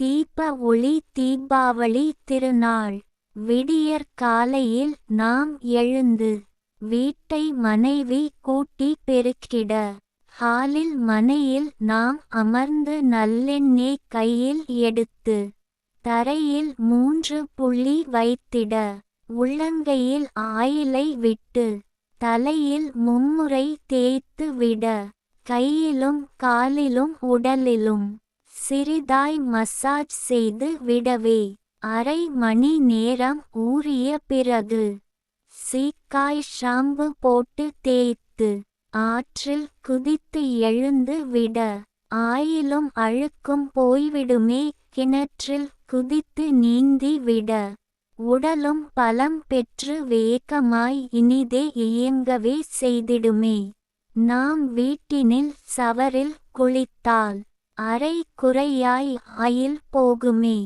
தீப ஒளி தீபாவளி திருநாள். விடியற் காலையில் நாம் எழுந்து வீட்டை மனைவி கூட்டி பெருக்கிட. ஹாலில் மனையில் நாம் அமர்ந்து நல்லெண்ணெய் கையில் எடுத்து தரையில் மூன்று புள்ளி வைத்திட. உள்ளங்கையில் ஆயிலை விட்டு தலையில் மும்முறை தேய்த்து விட. கையிலும் காலிலும் உடலிலும் சிறிதாய் மசாஜ் செய்து விடவே. அரை மணி நேரம் ஊறிய பிறகு சீக்காய் ஷாம்பு போட்டு தேய்த்து ஆற்றில் குதித்து எழுந்து விட. ஆயிலும் அழுக்கும் போய்விடுமே கிணற்றில் குதித்து நீந்தி விட. உடலும் பலம் பெற்று வேகமாய் இனிதே இயங்கவே செய்திடுமே. நாம் வீட்டினில் சவரில் குளித்தால் அரை குறையாய் ஆயில் போகுமே.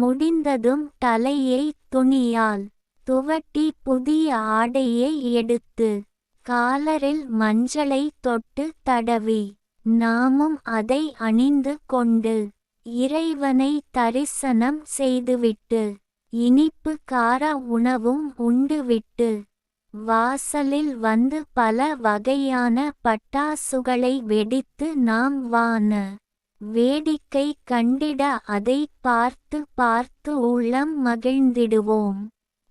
முடிந்ததும் தலையை துணியால் துவட்டி புதிய ஆடையை எடுத்து காலரில் மஞ்சளை தொட்டு தடவி. நாமும் அதை அணிந்து கொண்டு இறைவனை தரிசனம் செய்துவிட்டு இனிப்பு கார உணவும் உண்டுவிட்டு வாசலில் வந்து பல வகையான பட்டாசுகளை வெடித்து நாம் வான வேடிக்கை கண்டிட அதை பார்த்து பார்த்து உள்ளம் மகிழ்ந்திடுவோம்.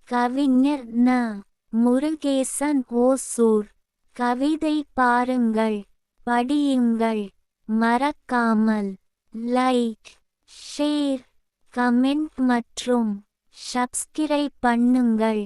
கவிஞர் ந. முருகேசன் ஓசூர். கவிதை பாருங்கள். படியுங்கள். மறக்காமல். லைக் ஷேர் கமெண்ட் மற்றும் சப்ஸ்கிரைப் பண்ணுங்கள்.